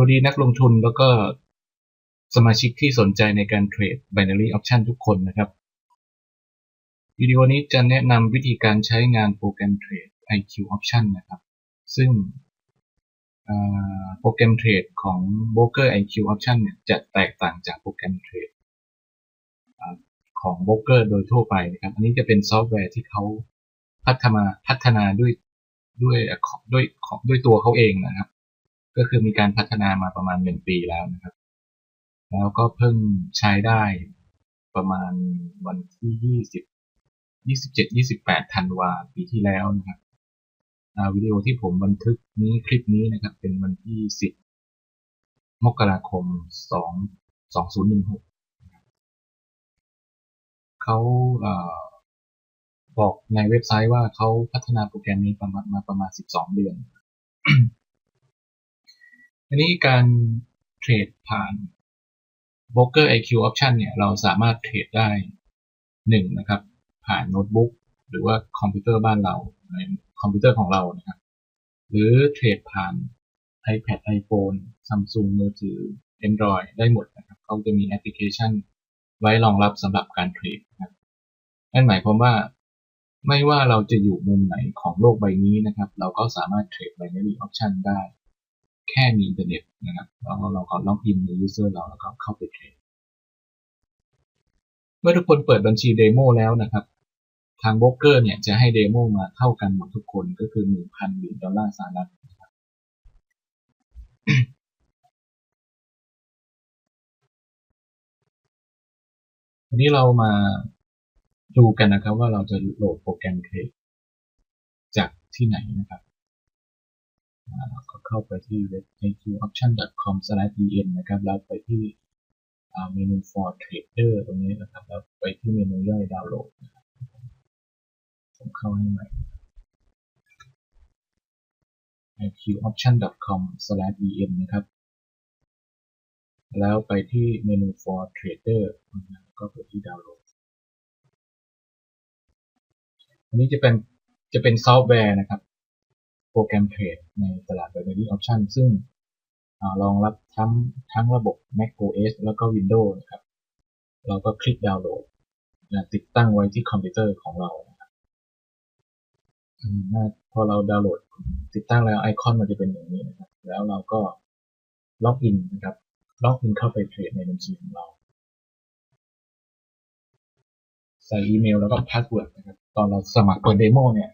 วัสดีนักลงทุนแล้วก็สมาชิกที่สนใจในการเทรด binary option ทุกคนนะครับ วิดีโอนี้จะแนะนำวิธีการใช้งานโปรแกรมเทรด IQ option นะครับ ซึ่งโปรแกรมเทรดของ Broker IQ option เนี่ยจะแตกต่างจากโปรแกรมเทรดของ Broker โดยทั่วไปนะครับ อันนี้จะเป็นซอฟต์แวร์ที่เขาพัฒนาพัฒนาด้วยด้วยด้วยด้วยตัวเขาเองนะครับ ก็คือมีการพัฒนามาประมาณหนึ่งปีแล้วนะครับ แล้วก็เพิ่งใช้ได้ประมาณวันที่ยี่สิบยี่สิบเจ็ดยี่สิบแปดธันวาปีที่แล้วนะครับวิดีโอที่ผมบันทึกนี้คลิปนี้นะครับ เป็นวันที่สิบมกราคมสองสองศูนย์หนึ่งหกเขาบอกในเว็บไซต์ว่าเขาพัฒนาโปรแกรมนี้ประมาณมาประมาณ 12 เดือน อันนี้การเทรดผ่าน Broker IQ Option เนี่ยเราสามารถเทรดได้หนึ่งนะครับ ผ่านโน้ตบุ๊กหรือว่าคอมพิวเตอร์บ้านเราในคอมพิวเตอร์ของเรานะครับหรือเทรดผ่าน iPad iPhone Samsung มือถือ Android ได้หมดนะครับเขาจะมีแอปพลิเคชันไว้รองรับสำหรับการเทรดนะครับนั่นหมายความว่าไม่ว่าเราจะอยู่มุมไหนของโลกใบนี้นะครับ เราก็สามารถเทรด binary option ได้ แค่มีอินเทอร์เน็ตนะครับแล้วเราก็ล็อกอินใน user เราแล้วก็เข้าไปเทรดเมื่อทุกคนเปิดบัญชีเดโมแล้วนะครับ ทางโบรกเกอร์เนี่ยจะให้เดโมมาเท่ากันหมดทุกคนก็คือ 1,000หรียญดอลลาร์สหรัฐทีนี้เรามาดูกันนะครับว่าเราจะโหลดโปรแกรมเทรดจากที่ไหนนะครับ ก็เข้าไปที่เว็บ iqoption.com/en นะครับ แล้วไปที่เมนู for trader ตรงนี้นะครับ แล้วไปที่เมนูย่อยดาวน์โหลดผมเข้าให้ใหม่ iqoption.com/en นะครับ แล้วไปที่เมนู for trader ก็ไปที่ดาวน์โหลดอันนี้จะเป็นจะเป็นซอฟต์แวร์นะครับ โปรแกรมเทรดในตลาด binary option ซึ่งรองรับทั้งทั้งระบบ Mac OS แล้วก็ Windows นะครับ เราก็คลิกดาวน์โหลด ติดตั้งไว้ที่คอมพิวเตอร์ของเรานะครับพอเราดาวน์โหลดติดตั้งแล้วไอคอนมันจะเป็นอย่างนี้นะครับ แล้วเราก็ล็อกอินนะครับ ล็อกอินเข้าไปเทรดในบัญชีของเรา ใส่อีเมลแล้วก็พาสเวิร์ดนะครับ ตอนเราสมัครเปิดเดโมเนี่ย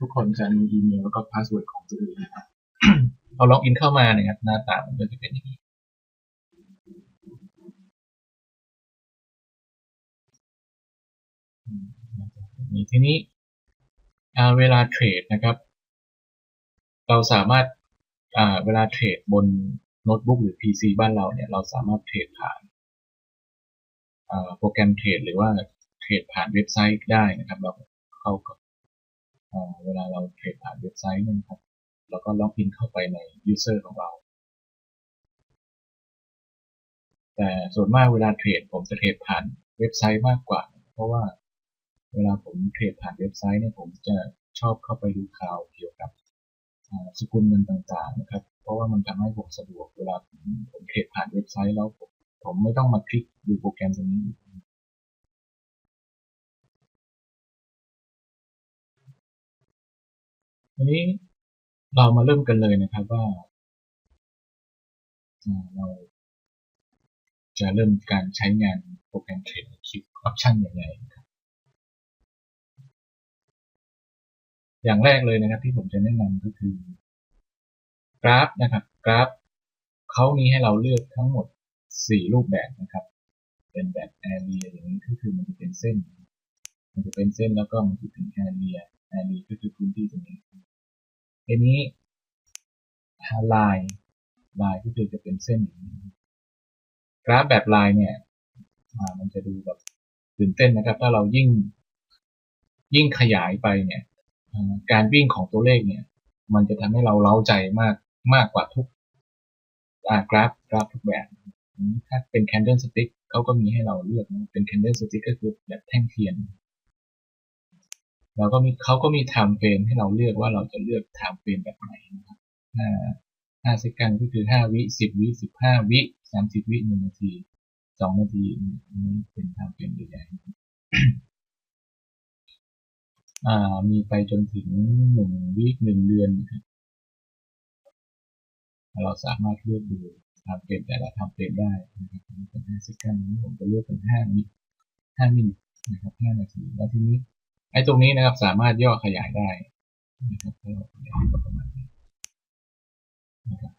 ทุกคนจะมีอีเมลแล้วก็พาสเวิร์ดของตัวเองนะครับเราล็อกอินเข้ามาเนี่ยครับ หน้าตามันก็จะเป็นอย่างนี้นีทีนี้เวลาเทรดนะครับ เราสามารถเวลาเทรดบนโน้ตบุ๊กหรือ PC บ้านเราเนี่ยเราสามารถเทรดผ่านโปรแกรมเทรดหรือว่าเทรดผ่านเว็บไซต์ได้นะครับ เราเข้ากับ เวลาเราเทรดผ่านเว็บไซต์นะครับเราก็ล็อกอินเข้าไปใน user ของเรา แต่ส่วนมากเวลาเทรดผมจะเทรดผ่านเว็บไซต์มากกว่า เพราะว่าเวลาผมเทรดผ่านเว็บไซต์เนี่ยผมจะชอบเข้าไปดูข่าวเกี่ยวกับสกุลเงินต่างๆนะครับ เพราะว่ามันทำให้ผมสะดวกเวลาผมผมเทรดผ่านเว็บไซต์แล้วผมผมไม่ต้องมาคลิกดูโปรแกรมตรงนี้ ทีนี้เรามาเริ่มกันเลยนะครับว่าเราจะเริ่มการใช้งานโปรแกรมเทรดคิวออปชันอย่างไรครับอย่างแรกเลยนะครับที่ผมจะแนะนำก็คือกราฟนะครับกราฟเขามีให้เราเลือกทั้งหมด 4 รูปแบบนะครับ เป็นแบบแอเรียอย่างนี้ก็คือมันจะเป็นเส้น มันจะเป็นเส้นแล้วก็มันจะเป็นแอเรียแอเรียก็คือพื้นที่ตรงนี้ ทีนี้ลายลายก็คือจะเป็นเส้นอย่างนี้กราฟแบบลายเนี่ยมันจะดูแบบตื่นเต้นนะครับ ถ้าเรายิ่งยิ่งขยายไปเนี่ยการวิ่งของตัวเลขเนี่ย มันจะทำให้เราเล้าใจมากมากกว่าทุกกราฟกราฟทุกแบบถ้าเป็น candle stick เขาก็มีให้เราเลือกเป็น candle stick ก็คือแบบแท่งเทียน เราก็มีเขาก็มี time frame ให้เราเลือกว่าเราจะเลือก time frame แบบไหนนะครับห้าเซกันก็คือห้าวิสิบวิสิบห้าวิสามสิบวิหนึ่งนาทีสองนาทีนี้เป็นไทางเป็นใหญ่อ่ามีไปจนถึงหนึ่งวิหนึ่งเดือนนะครับเราสามารถเลือกดูทำเป็นแต่ละทำเป็นได้นะครับเป็นห้าเซกันนี้ผมจะเลือกเป็นห้ามิห้ามิลนะครับห้านาที แล้วทีนี้ ไอ้ตรงนี้นะครับสามารถย่อขยายได้นะครับประมาณนี้นะครับ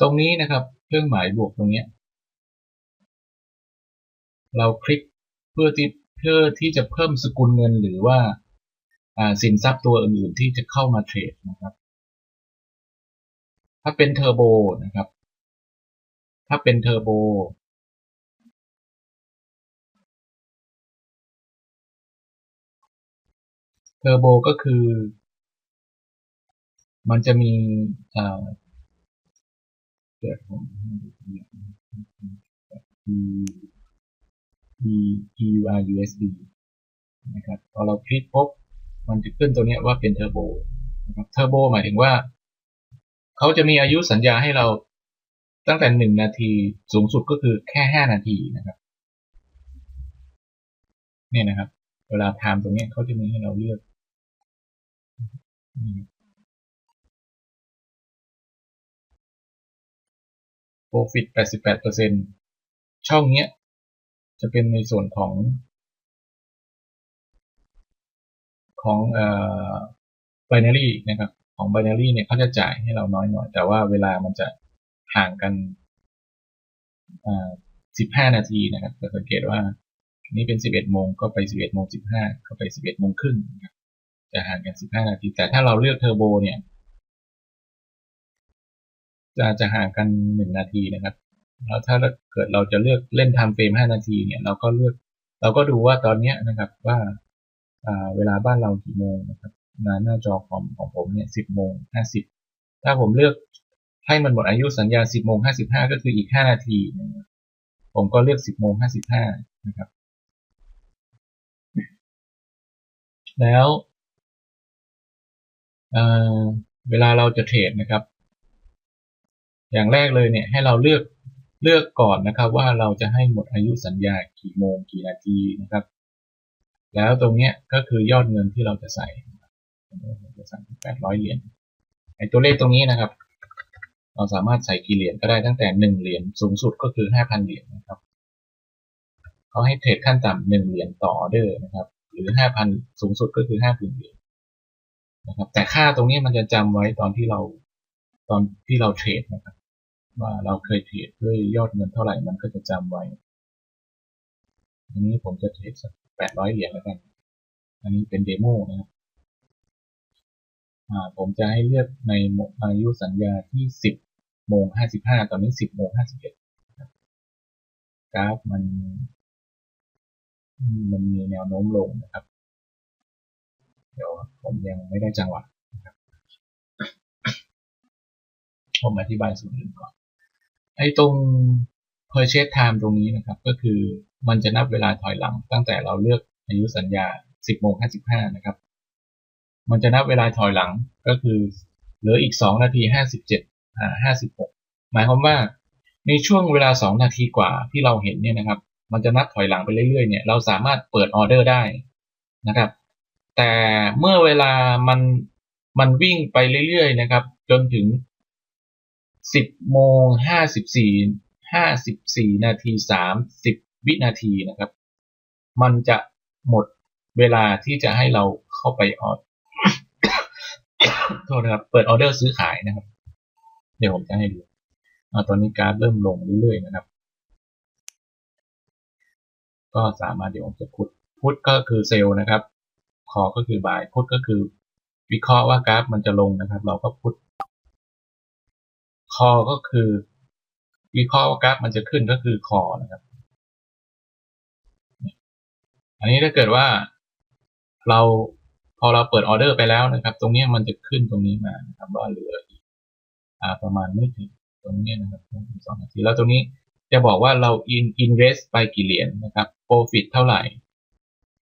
ตรงนี้นะครับ เครื่องหมายบวกตรงนี้ เราคลิกเพื่อที่เพื่อที่จะเพิ่มสกุลเงินหรือว่าสินทรัพย์ตัวอื่นๆที่จะเข้ามาเทรดนะครับ ถ้าเป็นเทอร์โบนะครับ ถ้าเป็นเทอร์โบเทอร์โบก็คือ มันจะมีเกิดผมให้ดูตัวอย่ EUR USD นะครับพอเราคลิกพบมันจะขึ้นตัวนี้ว่าเป็นเทอร์โบนะครับเทอร์โบหมายถึงว่าเขาจะมีอายุสัญญาให้เราตั้งแต่หนึ่งนาทีสูงสุดก็คือแค่ห้านาทีนะครับเนี่ยนะครับ เวลาไทม์ตรงนี้เขาจะมีให้เราเลือก profit 88%ช่องเนี้ย จะเป็นในส่วนของของเอ่อ binary นะครับ ของ binary เนี่ยเขาจะจ่ายให้เราน้อยหน่อย แต่ว่าเวลามันจะห่างกันอ่า15 นาทีนะครับจะสังเกตว่านี่เป็น 11 โมงก็ไป 11 โมง 15 ก็ไป 11 โมงครึ่งนะครับจะห่างกัน 15 นาที แต่ถ้าเราเลือกเทอร์โบเนี่ย จะจะห่างกันหนึ่งนาทีนะครับ แล้วถ้าเกิดเราจะเลือกเล่นทำเฟรมห้านาทีเนี่ยเราก็เลือก เราก็ดูว่าตอนนี้นะครับว่าเวลาบ้านเรากี่โมงนะครับหน้าจอคอมของผมเนี่ยสิบโมงห้าสิบถ้าผมเลือกให้มันหมดอายุสัญญาสิบโมงห้าสิบห้าก็คืออีกห้านาที ผมก็เลือกสิบโมงห้าสิบห้านะครับ แล้วเวลาเราจะเทรดนะครับ อย่างแรกเลยเนี่ยให้เราเลือก เลือกก่อนนะครับว่าเราจะให้หมดอายุสัญญากี่โมงกี่นาทีนะครับ แล้วตรงเนี้ยก็คือยอดเงินที่เราจะใส่จะใส่แปดร้อยเหรียญไอตัวเลขตรงนี้นะครับ เราสามารถใส่กี่เหรียญก็ได้ตั้งแต่หนึ่งเหรียญสูงสุดก็คือห้าพันเหรียญนะครับเขาให้เทรดขั้นต่ำหนึ่งเหรียญต่อออเดอร์นะครับ หรือห้าพันสูงสุดก็คือห้าพันเหรียญนะครับ แต่ค่าตรงนี้มันจะจำไว้ตอนที่เราตอนที่เราเทรดนะครับ ว่าเราเคยเทรดด้วยยอดเงินเท่าไหร่มันก็จะจำไว้อันนี้ผมจะเทรดสักแปดร้อยเหรียญแล้วกัน อันนี้เป็นเดโมนะครับผมจะให้เลือกในอายุสัญญาที่สิบโมงห้าสิบห้าตอนนี้สิบโมงห้าสิบเอ็ดกราฟมัน มันมีแนวโน้มลงนะครับ เดี๋ยวผมยังไม่ได้จังหวะนะครับ ผมอธิบายส่วนอื่นก่อน ไอ้ตรง purchase time ตรงนี้นะครับ ก็คือมันจะนับเวลาถอยหลัง ตั้งแต่เราเลือกอายุสัญญา 10โมง55 นะครับ มันจะนับเวลาถอยหลังก็คือเหลืออีก 2 นาที 57อ่า56 หมายความว่าในช่วงเวลา 2 นาทีกว่าที่เราเห็นเนี่ยนะครับ มันจะนับถอยหลังไปเรื่อยๆเนี่ยเราสามารถเปิดออเดอร์ได้นะครับ แต่เมื่อเวลามันมันวิ่งไปเรื่อยๆนะครับ จนถึง สิบโมงห้าสิบสี่ห้าสิบสี่นาทีสามสิบวินาทีนะครับ มันจะหมดเวลาที่จะให้เราเข้าไปออดโทษนะครับ เปิดออเดอร์ซื้อขายนะครับ เดี๋ยวผมจะให้ดูตอนนี้การเริ่มลงเรื่อยๆนะครับ ก็สามารถเดี๋ยวผมจะพุทพุทก็คือเซลล์นะครับ คอก็คือบายพุทก็คือวิเคราะห์ว่ากราฟมันจะลงนะครับ เราก็พุท คอก็คือวิเคราะห์ว่ากราฟมันจะขึ้นก็คือคอนะครับอันนี้ถ้าเกิดว่าเราพอเราเปิดออเดอร์ไปแล้วนะครับ ตรงนี้มันจะขึ้นตรงนี้มานะครับว่าเหลืออีกอ่าประมาณไม่ถึงตรงนี้นะครับสองนาทีแล้วตรงนี้จะบอกว่าเรา in invest ไปกี่เหรียญนะครับ profit เท่าไหร่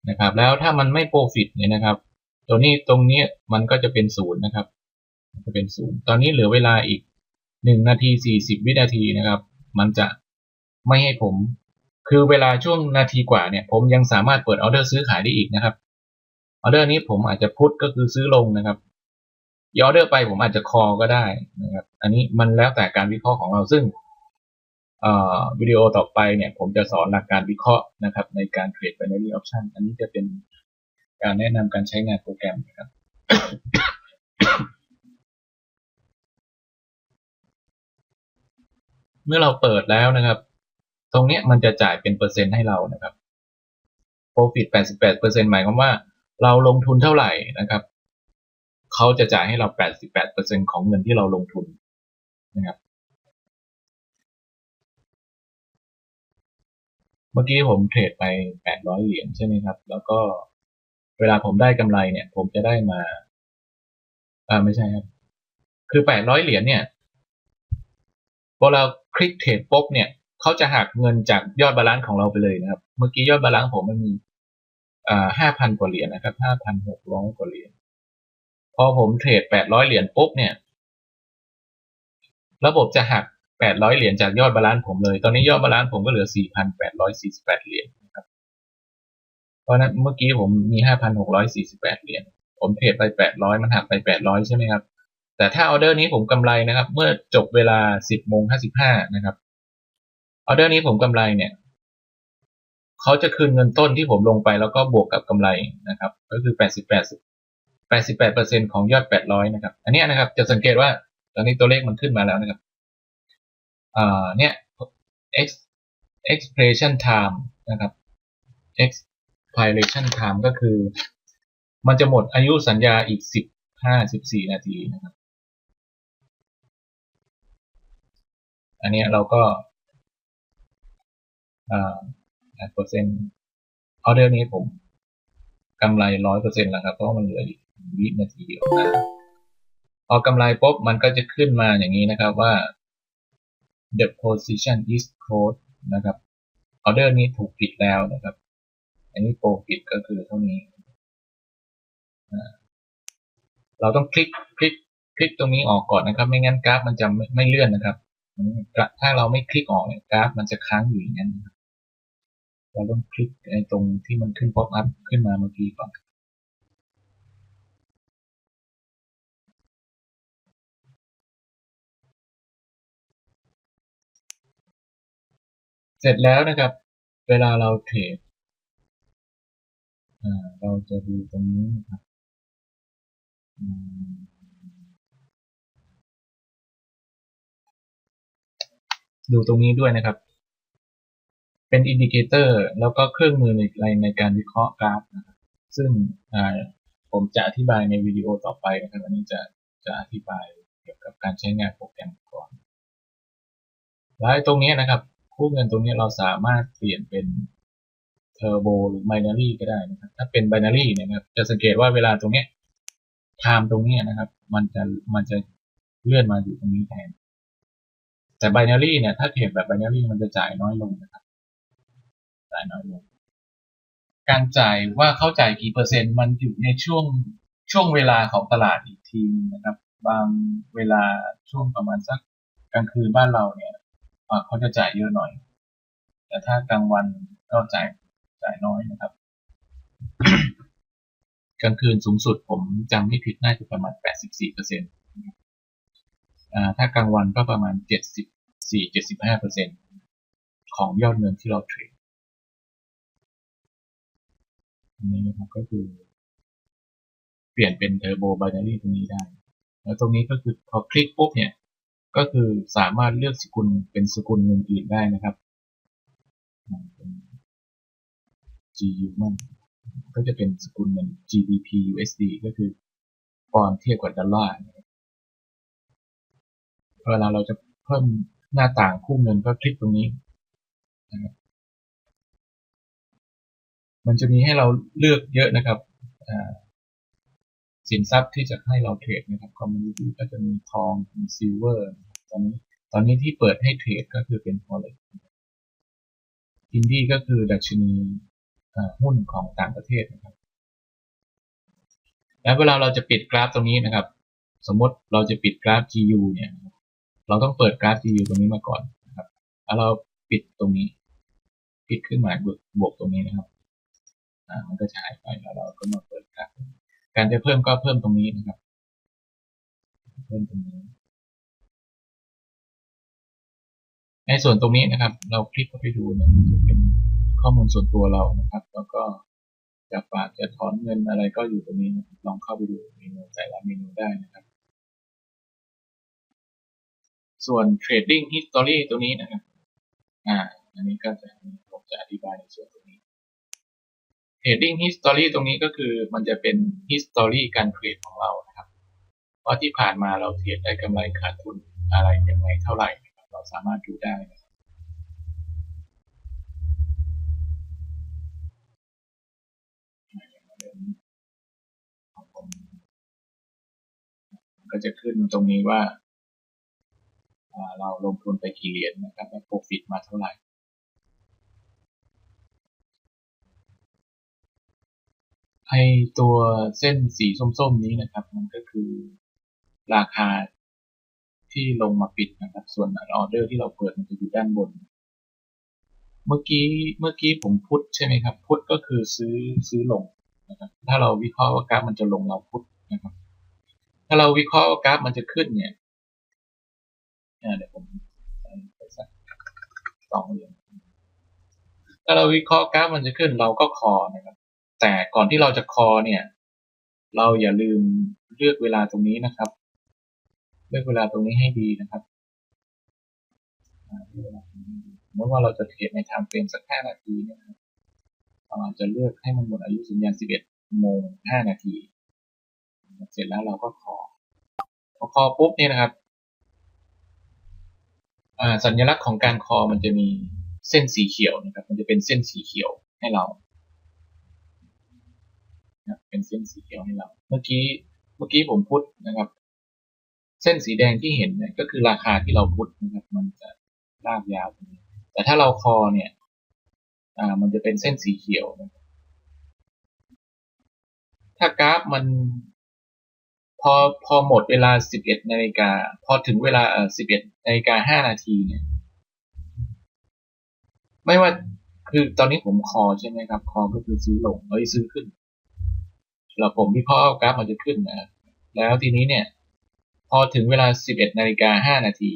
นะครับ แล้วถ้ามันไม่ profit เนี่ยนะครับ ตัวนี้ตรงนี้มันก็จะเป็นศูนย์นะครับ จะเป็นศูนย์ตอนนี้เหลือเวลาอีก หนึ่งนาทีสี่สิบวินาทีนะครับ มันจะไม่ให้ผม คือเวลาช่วงนาทีกว่าเนี่ย ผมยังสามารถเปิดออเดอร์ซื้อขายได้อีกนะครับออเดอร์นี้ผมอาจจะพุทก็คือซื้อลงนะครับยออเดอร์ไปผมอาจจะคอก็ได้นะครับ อันนี้มันแล้วแต่การวิเคราะห์ของเราซึ่งวิดีโอต่อไปเนี่ยผมจะสอนหลักการวิเคราะห์นะครับ ในการเทรด binary option อันนี้จะเป็นการแนะนำการใช้งานโปรแกรมนะครับ เมื่อเราเปิดแล้วนะครับ ตรงนี้มันจะจ่ายเป็นเปอร์เซ็นต์ให้เรานะครับ profit 88%หมายความว่า เราลงทุนเท่าไหร่นะครับเขาจะจ่ายให้เรา 88%ของเงินที่เราลงทุนนะครับ เมื่อกี้ผมเทรดไป 800 เหรียญใช่ไหมครับ แล้วก็เวลาผมได้กำไรเนี่ย ผมจะได้มาอ่าไม่ใช่ครับ คือ 800 เหรียญเนี่ย พอเราคลิกเทรดปุ๊บเนี่ยเขาจะหักเงินจากยอดบาลานซ์ของเราไปเลยนะครับ เมื่อกี้ยอดบาลานซ์ผมมันมีอ่าห้าพันกว่าเหรียญนะครับห้าพันหกร้อยกว่าเหรียญพอผมเทรดแปดร้อยเหรียญปุ๊บเนี่ย ระบบจะหักแปดร้อยเหรียญจากยอดบาลานซ์ผมเลย ตอนนี้ยอดบาลานซ์ผมก็เหลือสี่พันแปดร้อยสี่สิบแปดเหรียญนะครับ เพราะนั้นเมื่อกี้ผมมีห้าพันหกร้อยสี่สิบแปดเหรียญ ผมเทรดไปแปดร้อยมันหักไปแปดร้อยใช่ไหมครับ แต่ถ้าออเดอร์นี้ผมกำไรนะครับ เมื่อจบเวลาสิบโมงห้าสิบห้านะครับ ออเดอร์นี้ผมกำไรเนี่ยเขาจะคืนเงินต้นที่ผมลงไปแล้วก็บวกกับกำไรนะครับ ก็คือ 88 88%ของยอด 800 นะครับ อันนี้นะครับจะสังเกตว่าตอนนี้ตัวเลขมันขึ้นมาแล้วนะครับอ่าเนี่ย x expiration time นะครับ expiration time ก็คือ มันจะหมดอายุสัญญาอีก 15 14 นาทีนะครับ อันนี้เราก็อ่าเปอร์เซ็นต์ออเดอร์นี้ผมกำไรร้อยเปอร์เซ็นต์แล้วครับ เพราะมันเหลืออีกวินาทีเดียวนะพอกำไรปุ๊บมันก็จะขึ้นมาอย่างนี้นะครับว่า the position is closed นะครับออเดอร์นี้ถูกปิดแล้วนะครับ อันนี้โปรปิดก็คือเท่านี้ เราต้องคลิกคลิกคลิกตรงนี้ออกก่อนนะครับ ไม่งั้นกราฟมันจะไม่ไม่เลื่อนนะครับ ถ้าเราไม่คลิกออกเนี่ยกราฟมันจะค้างอยู่อย่างนั้นเราต้องคลิกไอ้ตรงที่มันขึ้น pop up ขึ้นมาเมื่อกี้ก่อนเสร็จแล้วนะครับ เวลาเราเทรดเราจะดูตรงนี้นะครับ ดูตรงนี้ด้วยนะครับ เป็นอินดิเคเตอร์แล้วก็เครื่องมือในในการวิเคราะห์กราฟนะครับซึ่งผมจะอธิบายในวิดีโอต่อไปนะครับอันนี้จะจะอธิบายเกี่ยวกับการใช้งานโปรแกรมก่อนและตรงนี้นะครับคู่เงินตรงนี้เราสามารถเปลี่ยนเป็นเทอร์โบหรือไบนารีก็ได้นะครับ ถ้าเป็นไบนารีเนี่ยนะครับ จะสังเกตว่าเวลาตรงนี้ไทม์ตรงนี้นะครับ มันจะมันจะเลื่อนมาอยู่ตรงนี้แทน แต่ไบนารีเนี่ย ถ้าเทรดแบบไบนารีมันจะจ่ายน้อยลงนะครับ จ่ายน้อยลง การจ่ายว่าเขาจ่ายกี่เปอร์เซ็นต์มันอยู่ในช่วงช่วงเวลาของตลาดอีกทีนึงนะครับ บางเวลาช่วงประมาณสักกลางคืนบ้านเราเนี่ยเขาจะจ่ายเยอะหน่อย แต่ถ้ากลางวันก็จ่ายจ่ายน้อยนะครับ กลางคืนสูงสุดผมจำไม่ผิดน่าจะประมาณ 84เปอร์เซ็นต์ ถ้ากลางวันก็ประมาณ 74-75เปอร์เซ็นต์ของยอดเงินที่เราเทรดอันนี้นะครับก็คือ เปลี่ยนเป็นเทอร์โบไบนารีตรงนี้ได้ แล้วตรงนี้ก็คือพอคลิกปุ๊บเนี่ย ก็คือสามารถเลือกสกุลเป็นสกุลเงินอื่นได้นะครับ GU มันก็จะเป็นสกุลเงิน GBP USD ก็คือปอนเทียบกับดอลลาร์ เวลาเราจะเพิ่มหน้าต่างคู่เงินก็คลิกตรงนี้นะครับมันจะมีให้เราเลือกเยอะนะครับสินทรัพย์ที่จะให้เราเทรดนะครับคอมมูนิตี้ก็จะมีทองมีซิลเวอร์ตอนนี้ตอนนี้ที่เปิดให้เทรดก็คือเป็น forex อินดี้ก็คือดัชนีอ่าหุ้นของต่างประเทศนะครับ แล้วเวลาเราจะปิดกราฟตรงนี้นะครับ สมมติเราจะปิดกราฟ GU เนี่ย เราต้องเปิดกราฟ GU ตรงนี้มาก่อนนะครับแล้วเราปิดตรงนี้ ปิดขึ้นมาบวกบวกตรงนี้นะครับอ่ามันก็จะหายไปแล้วเราก็มาเปิดกราฟการจะเพิ่มก็เพิ่มตรงนี้นะครับ เพิ่มตรงนี้ ในส่วนตรงนี้นะครับ เราคลิกเข้าไปดูเนี่ยมันจะเป็นข้อมูลส่วนตัวเรานะครับ แล้วก็จะฝากจะถอนเงินอะไรก็อยู่ตรงนี้ลองเข้าไปดูเมนูแต่ละเมนูได้นะครับ ส่วน trading history ตรงนี้นะครับ อ่า อันนี้ก็จะผมจะอธิบายในส่วนตรงนี้ trading history ตรงนี้ก็คือมันจะเป็น history การเทรดของเรานะครับ ว่าที่ผ่านมาเราเทรดได้กำไรขาดทุนอะไรยังไงเท่าไหร่ครับเราสามารถดูได้นะครับก็จะขึ้นตรงนี้ว่า เราลงทุนไปกี่เหรียญนะครับแล้ว profit มาเท่าไหร่ไอตัวเส้นสีส้มๆนี้นะครับ มันก็คือราคาที่ลงมาปิดนะครับ ส่วนออเดอร์ที่เราเปิดมันจะอยู่ด้านบน เมื่อกี้เมื่อกี้ผมพุทใช่ไหมครับ พุทก็คือซื้อซื้อลงนะครับ ถ้าเราวิเคราะห์ว่ากราฟมันจะลงเราพุทนะครับ ถ้าเราวิเคราะห์ว่ากราฟมันจะขึ้นเนี่ย เดี๋ยวผมไปสักสองเหรียญถ้าเราวิเคราะห์กราฟมันจะขึ้นเราก็คอนะครับ แต่ก่อนที่เราจะคอเนี่ย เราอย่าลืมเลือกเวลาตรงนี้นะครับ เลือกเวลาตรงนี้ให้ดีนะครับเลือกเวลาตรงนี้ให้ดีสมมติว่าเราจะเทรดในไทม์เฟรมสักห้านาทีเนี่ยนะครับเราจะเลือกให้มันหมดอายุสัญญาณสิบเอ็ดโมงห้านาที เสร็จแล้วเราก็คอพอคอปุ๊บเนี่ยนะครับ สัญลักษณ์ของการคอมันจะมีเส้นสีเขียวนะครับ มันจะเป็นเส้นสีเขียวให้เราเป็นเส้นสีเขียวให้เรา เมื่อกี้เมื่อกี้ผมพุทนะครับ เส้นสีแดงที่เห็นเนี่ยก็คือราคาที่เราพุทนะครับ มันจะลากยาวตรงนี้ แต่ถ้าเราคอเนี่ยอ่ามันจะเป็นเส้นสีเขียวนะถ้ากราฟมัน พอพอหมดเวลา11นาฬิกาพอถึงเวลาเอ่อ11นาฬิกา5นาทีเนี่ย ไม่ว่าคือตอนนี้ผมคอใช่ไหมครับ คอก็คือซื้อลงเอ้ยซื้อขึ้นแล้วผมวิเคราะห์กราฟมันจะขึ้นนะแล้วทีนี้เนี่ย พอถึงเวลา11นาฬิกา5นาที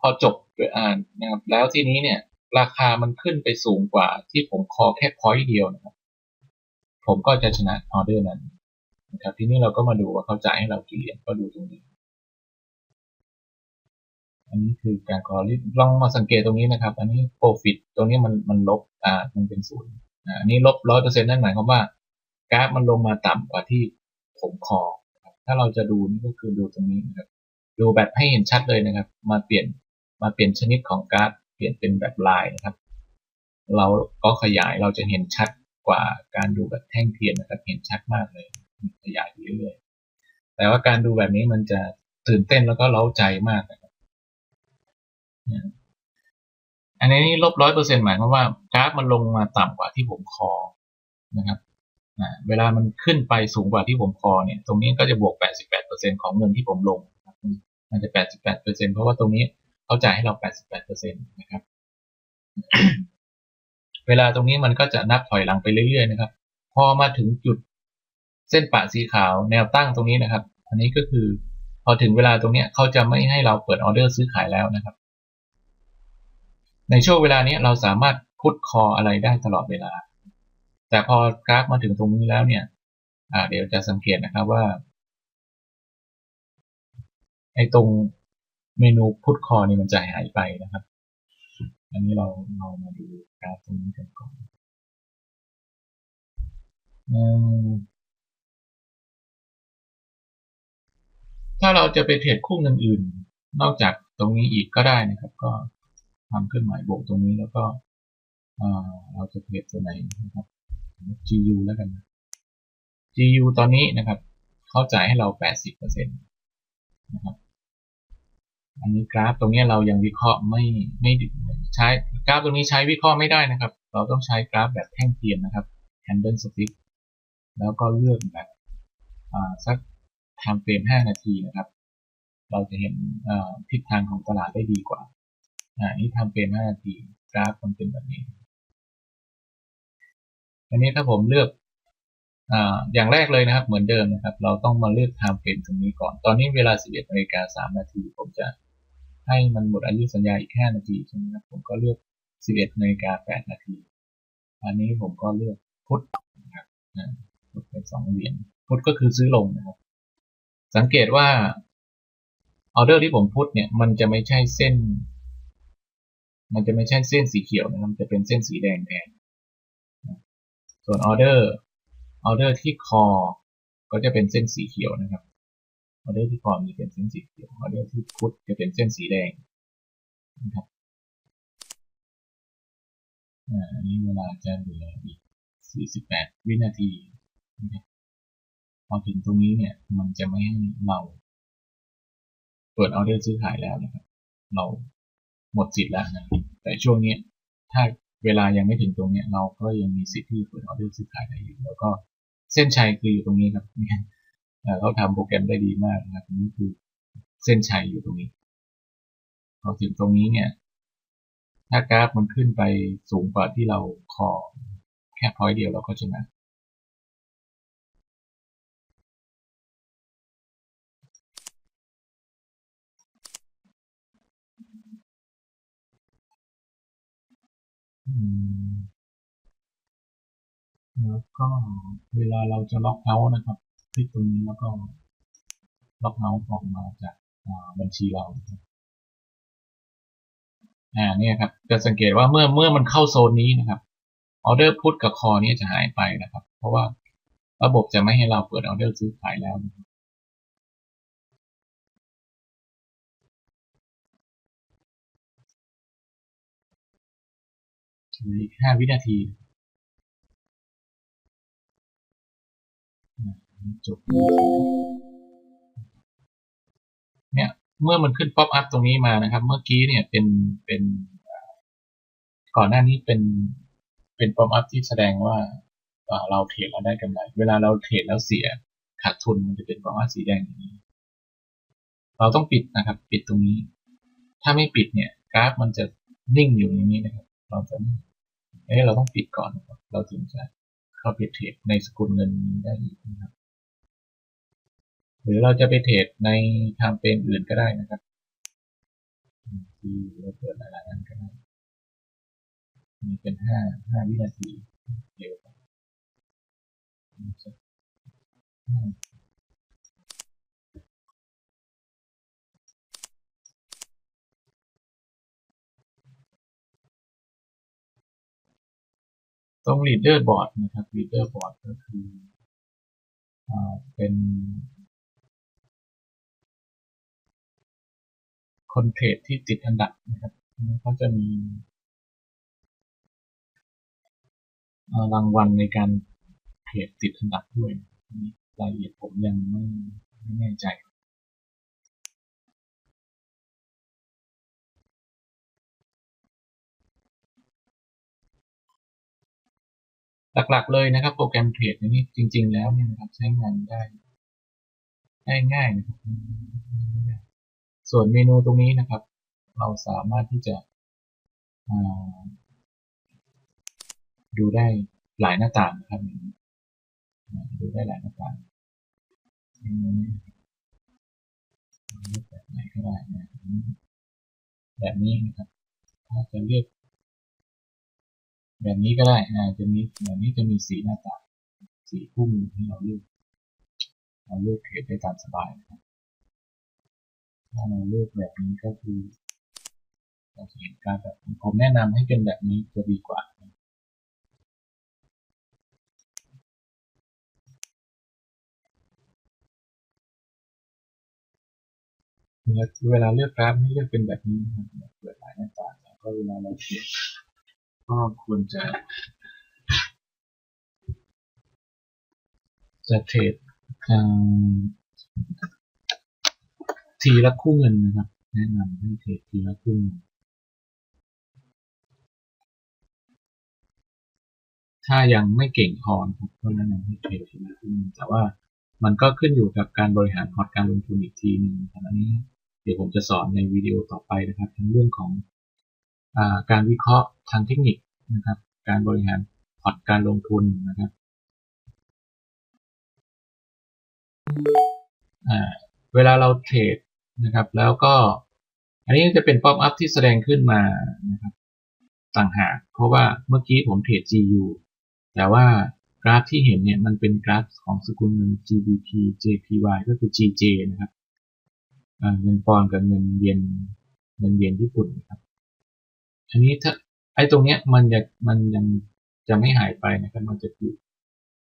พอจบอ่านนะครับ แล้วทีนี้เนี่ย ราคามันขึ้นไปสูงกว่าที่ผมคอแค่พอยต์เดียวนะครับ ผมก็จะชนะออเดอร์นั้น นะครับทีนี้เราก็มาดูว่าเขาจ่ายให้เรากี่เหรียญก็ดูตรงนี้ อันนี้คือการคอรีลองมาสังเกตตรงนี้นะครับ อันนี้ profit ตรงนี้มันมันลบอ่ามันเป็นศูนย์อ่าอันนี้ลบร้อยเปอร์เซ็นต์นั่นหมายความว่ากราฟมันลงมาต่ำกว่าที่ผมคอถ้าเราจะดูนี่ก็คือดูตรงนี้นะครับดูแบบให้เห็นชัดเลยนะครับ มาเปลี่ยนมาเปลี่ยนชนิดของกราฟเปลี่ยนเป็นแบบลายนะครับ เราก็ขยายเราจะเห็นชัดกว่าการดูแบบแท่งเทียนนะครับ เห็นชัดมากเลย ขยายเรื่อยๆแต่ว่าการดูแบบนี้มันจะตื่นเต้นแล้วก็เล้าใจมากนะครับอันนี้ลบร้อยเปอร์เซ็นต์หมายความว่ากราฟมันลงมาต่ำกว่าที่ผมคอนะครับเวลามันขึ้นไปสูงกว่าที่ผมคอเนี่ย ตรงนี้ก็จะบวก 88%ของเงินที่ผมลงมันจะ 88%เพราะว่าตรงนี้เขาจ่ายให้เรา 88%นะครับ เวลาตรงนี้มันก็จะนับถอยหลังไปเรื่อยๆนะครับ พอมาถึงจุด เส้นปะสีขาวแนวตั้งตรงนี้นะครับ อันนี้ก็คือพอถึงเวลาตรงนี้เขาจะไม่ให้เราเปิดออเดอร์ซื้อขายแล้วนะครับ ในช่วงเวลานี้เราสามารถพุทคออะไรได้ตลอดเวลา แต่พอกราฟมาถึงตรงนี้แล้วเนี่ยเดี๋ยวจะสังเกตนะครับว่าไอ้ตรงเมนูพุทคอนี่มันจะหายไปนะครับ อันนี้เราเรามาดูกราฟตรงนี้กันก่อน ถ้าเราจะไปเทรดคู่เงินอื่น นอกจากตรงนี้อีกก็ได้นะครับ ก็ทำเครื่องหมายบวกตรงนี้แล้วก็เราจะเทรดตัวไหนนะครับ GU แล้วกัน GU ตอนนี้นะครับเขาจ่ายให้เรา 80%นะครับอันนี้กราฟตรงนี้เรายังวิเคราะห์ไม่ไม่ใช้กราฟตรงนี้ใช้วิเคราะห์ไม่ได้นะครับ เราต้องใช้กราฟแบบแท่งเทียนนะครับ candle stick แล้วก็เลือกแบบสัก time frame 5นาทีนะครับ เราจะเห็นทิศทางของตลาดได้ดีกว่าอันนี้ time frame 5นาทีกราฟมันเป็นแบบนี้อันนี้ถ้าผมเลือกออย่างแรกเลยนะครับ เหมือนเดิมนะครับ เราต้องมาเลือก time frame ตรงนี้ก่อน ตอนนี้เวลา 11นาฬิกา3นาที ผมจะให้มันหมดอายุสัญญาอีก 5 นาทีใช่ไหมครับ ผมก็เลือก 11นาฬิกา8นาที อันนี้ผมก็เลือกพุทธนะครับพุทธเป็นสองเหรียญพุทธก็คือซื้อลงนะครับ สังเกตว่าออเดอร์ที่ผมพุทเนี่ย มันจะไม่ใช่เส้น มันจะไม่ใช่เส้นสีเขียวนะครับจะเป็นเส้นสีแดงแทนส่วนออเดอร์ออเดอร์ที่คอ ก็จะเป็นเส้นสีเขียวนะครับออเดอร์ที่คอมีเป็นเส้นสีเขียวออเดอร์ที่พุทจะเป็นเส้นสีแดงนะครับอันนี้เวลาจะเหลืออีก 48 วินาทีนะครับ อถึงตรงนี้เนี่ย มันจะไม่ให้เราเปิดออเดอร์ซื้อขายแล้วนะครับ เราหมดสิทธิ์แล้วนะแต่ช่วงนี้ถ้าเวลายังไม่ถึงตรงนี้เราก็ยังมีสิทธิ์ที่เปิดออเดอร์ซื้อขายได้อยู่ แล้วก็เส้นชัยคืออยู่ตรงนี้ครับเขาทำโปรแกรมได้ดีมากนะครับนี่คือเส้นชัยอยู่ตรงนี้พอถึงตรงนี้เนี่ย ถ้ากราฟมันขึ้นไปสูงกว่าที่เราคอแค่พอยเดียวเราก็ชนะ แล้วก็เวลาเราจะล็อกเอาท์นะครับ คลิกตรงนี้แล้วก็ล็อกเอาท์ออกมาจากบัญชีเราอ่าเนี่ยครับจะสังเกตว่าเมื่อเมื่อมันเข้าโซนนี้นะครับออเดอร์พุทกับคอนี้จะหายไปนะครับ เพราะว่าระบบจะไม่ให้เราเปิดออเดอร์ซื้อขายแล้วนะครับ อีกห้าวินาทีจบเนี่ย เมื่อมันขึ้นป๊อปอัพตรงนี้มานะครับ เมื่อกี้เนี่ยเป็นเป็นก่อนหน้านี้เป็นเป็นป๊อปอัพที่แสดงว่าเราเทรดแล้วได้กำไร เวลาเราเทรดแล้วเสียขาดทุนมันจะเป็นป๊อปอัพสีแดงอย่างนี้ เราต้องปิดนะครับ ปิดตรงนี้ ถ้าไม่ปิดเนี่ย กราฟมันจะนิ่งอยู่อย่างนี้นะครับ เราจะเอ้เราต้องปิดก่อนนะครับเราถึงจะเข้าไปเทรดในสกุลเงินนี้ได้อีกนะครับ หรือเราจะไปเทรดในทางเป็นอื่นก็ได้นะครับที่เราเปิดหลายๆอันก็ได้มีเป็นห้าห้าวินาทีเร็ว ตรง leader board นะครับ leader board ก็คืออเป็น คนเทรดที่ติดอันดับนะครับเขาจะมีรางวัลในการเทรดติดอันดับด้วยรายละเอียดผมยังไม่ไม่แน่ใจ หลักๆเลยนะครับ โปรแกรมเทรดนี้จริง ๆ แล้วเนี่ยนะครับใช้งานได้ได้ง่ายนะครับ ส่วนเมนูตรงนี้นะครับ เราสามารถที่จะดูได้หลายหน้าต่างนะครับดูได้หลายหน้าต่างเมนูนี้แบบไหนก็ได้นะแบบนี้นะครับ ถ้าจะเลือก แบบนี้ก็ได้นะจะมีแบบนี้จะมีสีหน้าต่างสีพุ่มที่เราเลือกเราเลือกเทรดได้ตามสบายนะครับถ้าเราเลือกแบบนี้ก็คือเราจะเห็นการแบบผมแนะนำให้เป็นแบบนี้จะดีกว่าเวลาเลือกกราฟให้เลือกเป็นแบบนี้นะครับเปิดหลายหน้าต่างแล้วก็เวลาเราเขียน ก็ควรจะ จะเทรดทีละคู่เงินนะครับ แนะนำให้เทรดทีละคู่เงินถ้ายังไม่เก่งพอครับก็แนะนำให้เทรดทีละคู่เงินแต่ว่ามันก็ขึ้นอยู่กับการบริหารพอร์ตการลงทุนอีกทีหนึ่งครับอันนี้เดี๋ยวผมจะสอนในวิดีโอต่อไปนะครับ ทั้งเรื่องของ การวิเคราะห์ทางเทคนิคนะครับ การบริหารพอร์ตการลงทุนนะครับเวลาเราเทรดนะครับ แล้วก็ อันนี้จะเป็นป๊อปอัพที่แสดงขึ้นมานะครับต่างหากเพราะว่าเมื่อกี้ผมเทรด GU แต่ว่ากราฟที่เห็นเนี่ยมันเป็นกราฟของสกุลเงิน GBP JPY ก็คือ GJ นะครับเงินปอนด์กับเงินเยนเงินเยนญี่ปุ่นนะครับ อันนี้ถ้าไอ้ตรงเนี้ยมันจะมันยังจะไม่หายไปนะครับมันจะอยู่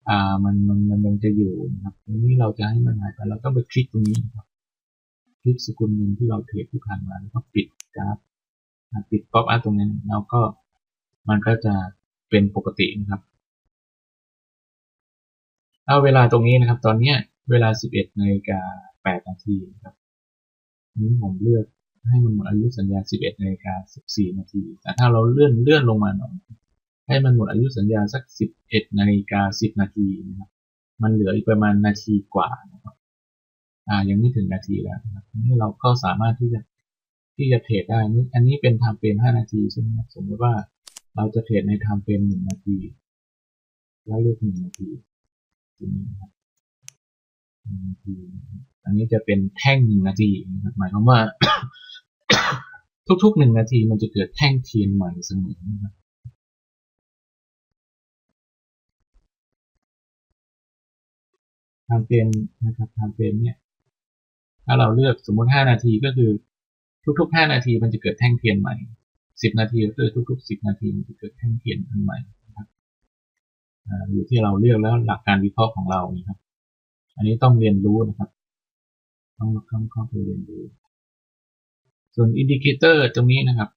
อ่ามันมันมันยังจะอยู่นะครับทีนี้เราจะให้มันหายไปเราต้องไปคลิกตรงนี้นะครับคลิกสกุลเงินที่เราเทรดที่ผ่านมาแล้วก็ปิดกราฟปิดป๊อปอัพตรงนั้นแล้วก็มันก็จะเป็นปกตินะครับเอาเวลาตรงนี้นะครับ ตอนเนี้ยเวลา 11นาฬิกา8นาทีนะครับนี้ผมเลือก ให้มันหมดอายุสัญญา 11นาฬิกา14 นาที แต่ถ้าเราเลื่อนเลื่อนลงมาหน่อย ให้มันหมดอายุสัญญาสัก 11นาฬิกา10 นาทีนะครับ มันเหลืออีกประมาณนาทีกว่านะครับ อ่า ยังไม่ถึงนาทีแล้วนะครับนี่เราก็สามารถที่จะที่จะเทรดได้นี่อันนี้เป็นไทม์เฟรม5นาทีใช่ไหมครับสมมติว่าเราจะเทรดในไทม์เฟรม1นาที แล้วเลือก1นาทีตรงนี้นะครับ อันนี้จะเป็นแท่งหนึ่งนาทีนะครับหมายความว่า ทุกๆหนึ่งนาทีมันจะเกิดแท่งเทียนใหม่เสมอนะครับทำเป็นนะครับทำเป็นเนี่ยถ้าเราเลือกสมมติ 5 นาทีก็คือทุก ๆ 5 นาทีมันจะเกิดแท่งเทียนใหม่ 10 นาทีก็คือทุก ๆ 10 นาทีมันจะเกิดแท่งเทียนอันใหม่นะครับอยู่ที่เราเลือกแล้วหลักการวิเคราะห์ของเรานะครับ อันนี้ต้องเรียนรู้นะครับ ต้องเข้าเข้าไปเรียนรู้ ส่วนอินดิเคเตอร์ตรงนี้นะครับ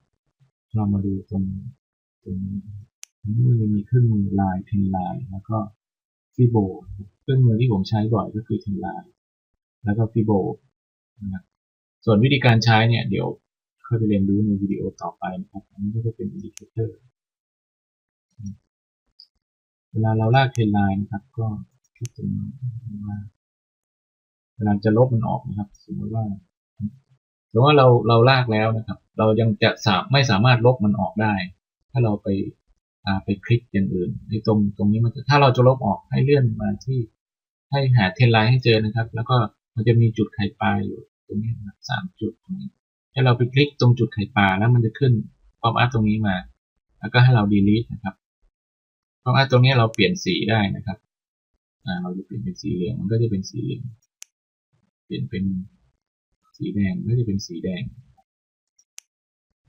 เรามาดูตรงตรงนี้มันจะมีเครื่องมือลายเทนไลน์แล้วก็ฟิโบเครื่องมือที่ผมใช้บ่อยก็คือเทนไลน์แล้วก็ฟิโบนะครับส่วนวิธีการใช้เนี่ยเดี๋ยวค่อยไปเรียนรู้ในวิดีโอต่อไปนะครับอันนี้ก็จะเป็นอินดิเคเตอร์เวลาเราลากเทนไลน์นะครับก็ คลิกตรงว่าเวลาจะลบมันออกนะครับ สมมติว่าสมมติว่าเราเราลากแล้วนะครับ เรายังจะสามไม่สามารถลบมันออกได้ ถ้าเราไปไปคลิกอย่างอื่นในตรงตรงนี้มันจะถ้าเราจะลบออกให้เลื่อนมาที่ให้หาเทนไลน์ให้เจอนะครับ แล้วก็มันจะมีจุดไข่ปลาอยู่ตรงนี้นะสามจุดตรงนี้ให้เราไปคลิกตรงจุดไข่ปลาแล้วมันจะขึ้นป๊อปอัพตรงนี้มา แล้วก็ให้เรา delete นะครับป๊อปอัพตรงนี้เราเปลี่ยนสีได้นะครับ เราจะเปลี่ยนเป็นสีเหลืองมันก็จะเป็นสีเหลือง เปลี่ยนเป็นสีแดงก็จะเป็นสีแดง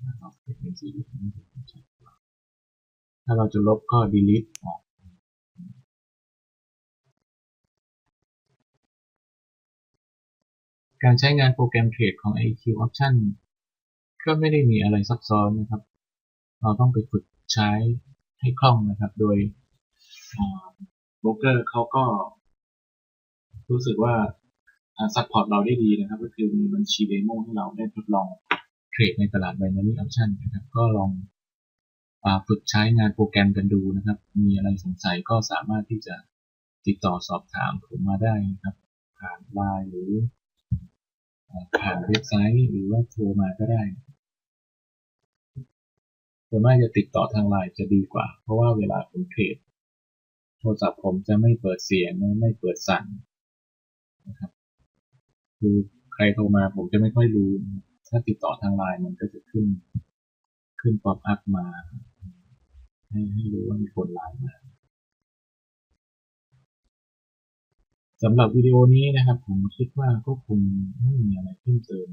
นะครับเปลี่ยนเป็นสีเหลืองถ้าเราจะลบก็ delete ออกการใช้งานโปรแกรมเทรดของ IQ Option ก็ไม่ได้มีอะไรซับซ้อนนะครับ เราต้องไปฝึกใช้ให้คล่องนะครับ โดย โบรกเกอร์เขาก็ รู้สึกว่าซัพพอร์ตเราได้ดีนะครับ ก็คือมีบัญชีเดโมให้เราได้ทดลองเทรดในตลาด Binary Option นะครับ ก็ลองฝึกใช้งานโปรแกรมกันดูนะครับ มีอะไรสงสัยก็สามารถที่จะติดต่อสอบถามผมมาได้นะครับ ผ่านไลน์หรือผ่านเว็บไซต์หรือว่าโทรมาก็ได้ส่วนมากจะติดต่อทางไลน์จะดีกว่า เพราะว่าเวลาผมเทรด โทรศัพท์ผมจะไม่เปิดเสียงไม่เปิดสั่นนะครับคือใครโทรมาผมจะไม่ค่อยรู้ ถ้าติดต่อทางไลน์มันก็จะขึ้น ขึ้นป๊อปอัพมา ให้ให้รู้ว่ามีคนไลน์มาสำหรับวิดีโอนี้นะครับ ผมคิดว่าก็คงไม่มีอะไรเพิ่มเติม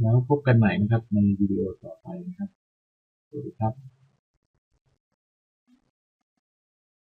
แล้วพบกันใหม่นะครับในวิดีโอต่อไปนะครับ สวัสดีครับ